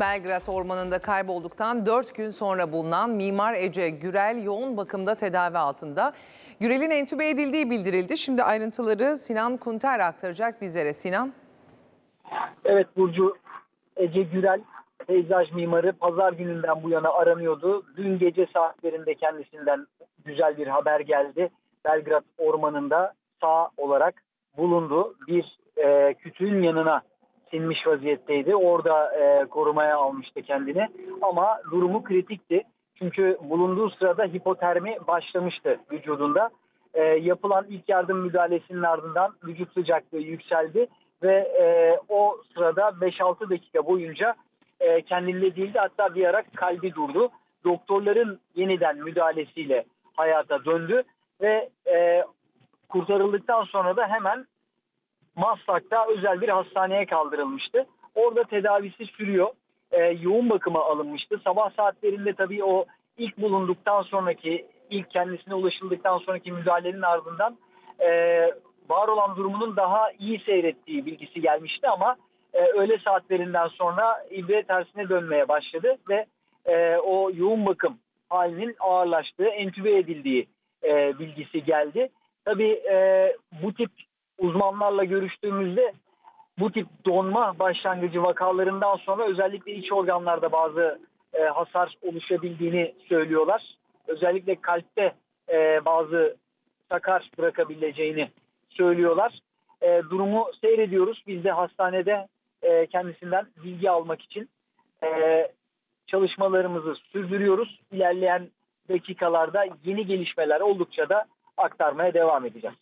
Belgrad Ormanı'nda kaybolduktan 4 gün sonra bulunan Mimar Ece Gürel yoğun bakımda tedavi altında. Gürel'in entübe edildiği bildirildi. Şimdi ayrıntıları Sinan Kunter aktaracak bizlere. Sinan. Evet Burcu Ece Gürel peyzaj mimarı pazar gününden bu yana aranıyordu. Dün gece saatlerinde kendisinden güzel bir haber geldi. Belgrad Ormanı'nda sağ olarak bulundu. Bir e, kütüğün yanına sinmiş vaziyetteydi. Orada e, korumaya almıştı kendini. Ama durumu kritikti. Çünkü bulunduğu sırada hipotermi başlamıştı vücudunda. E, yapılan ilk yardım müdahalesinin ardından vücut sıcaklığı yükseldi ve e, o sırada 5-6 dakika boyunca e, kendinde değildi. Hatta bir ara kalbi durdu. Doktorların yeniden müdahalesiyle hayata döndü ve e, kurtarıldıktan sonra da hemen Maslak'ta özel bir hastaneye kaldırılmıştı. Orada tedavisi sürüyor. E, yoğun bakıma alınmıştı. Sabah saatlerinde tabii o ilk bulunduktan sonraki, ilk kendisine ulaşıldıktan sonraki müdahalenin ardından e, var olan durumunun daha iyi seyrettiği bilgisi gelmişti ama e, öğle saatlerinden sonra ibre tersine dönmeye başladı ve e, o yoğun bakım halinin ağırlaştığı, entübe edildiği e, bilgisi geldi. Tabii e, bu tip uzmanlarla görüştüğümüzde bu tip donma başlangıcı vakalarından sonra özellikle iç organlarda bazı e, hasar oluşabildiğini söylüyorlar. Özellikle kalpte e, bazı sakar bırakabileceğini söylüyorlar. E, durumu seyrediyoruz. Biz de hastanede e, kendisinden bilgi almak için e, çalışmalarımızı sürdürüyoruz. İlerleyen dakikalarda yeni gelişmeler oldukça da aktarmaya devam edeceğiz.